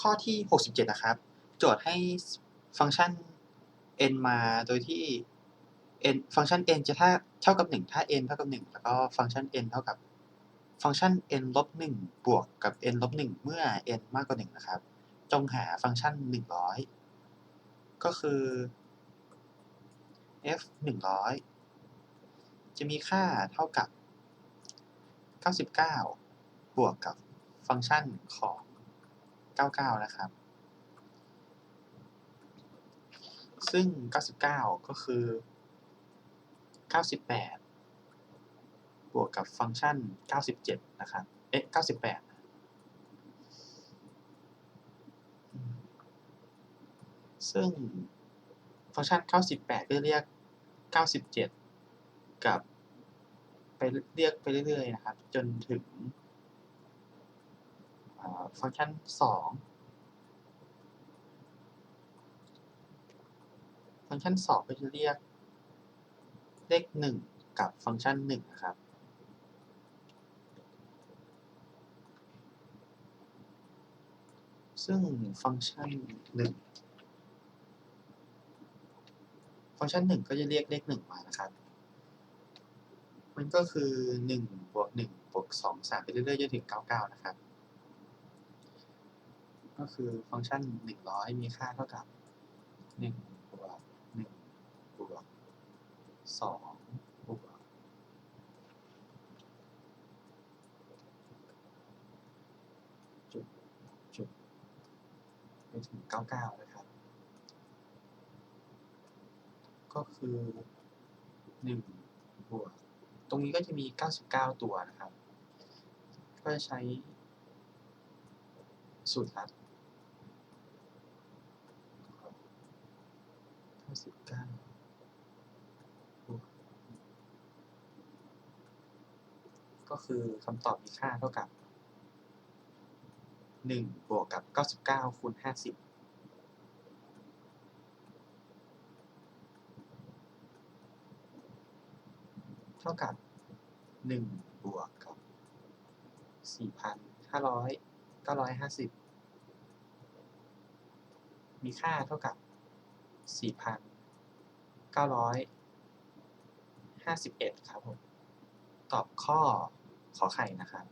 ข้อที่ 67 นะครับ โจทย์ให้ฟังก์ชัน n มาโดยที่ n ฟังก์ชัน n จะถ้าเท่ากับ 1 ถ้า n เท่ากับ 1 แล้วก็ฟังก์ชัน n เท่ากับฟังก์ชัน n ลบ1บวกกับ n ลบ1เมื่อ n มากกว่า 1 นะครับ จงหาฟังก์ชัน 100 ก็คือ f 100 จะมีค่าเท่ากับ 99 บวกกับฟังก์ชันของ 99 นะครับ ซึ่ง 99 ก็คือ 98 บวกกับฟังก์ชัน 97 นะครับ เอ๊ะ 98ซึ่งฟังก์ชัน 98 ก็เรียก 97 กับ ไปเรียกไปเรื่อยๆ นะครับ จนถึง ฟังก์ชัน2ฟังก์ชัน2ก็จะเรียกเลข1กับฟังก์ชัน1นะครับ ซึ่งฟังก์ชัน1ฟังก์ชัน1ก็จะเรียกเลข1มานะครับ มันก็คือ1บวก1บวก2 3ไปเรื่อยๆจนถึง99นะครับ ก็คือฟังก์ชัน100มีค่าเท่ากับ1บวก1บวก2บวกจุดจุดไปถึง99นะครับ ก็คือ1บวกตรงนี้ก็จะมี 99 ตัวนะครับ ก็จะใช้สูตรลัดาสิบเก้าก็คือคำตอบมีค่าเท่ากับหนึ่งบวกกับเก้าสิบเก้าคูณห้าสิบเท่ากับหนึ่งบวกกับสี่พันห้าร้อยเก้าร้อยห้าสิบมีค่าเท่ากับ 4,951ครับผม ตอบข้อขอไข่นะครับ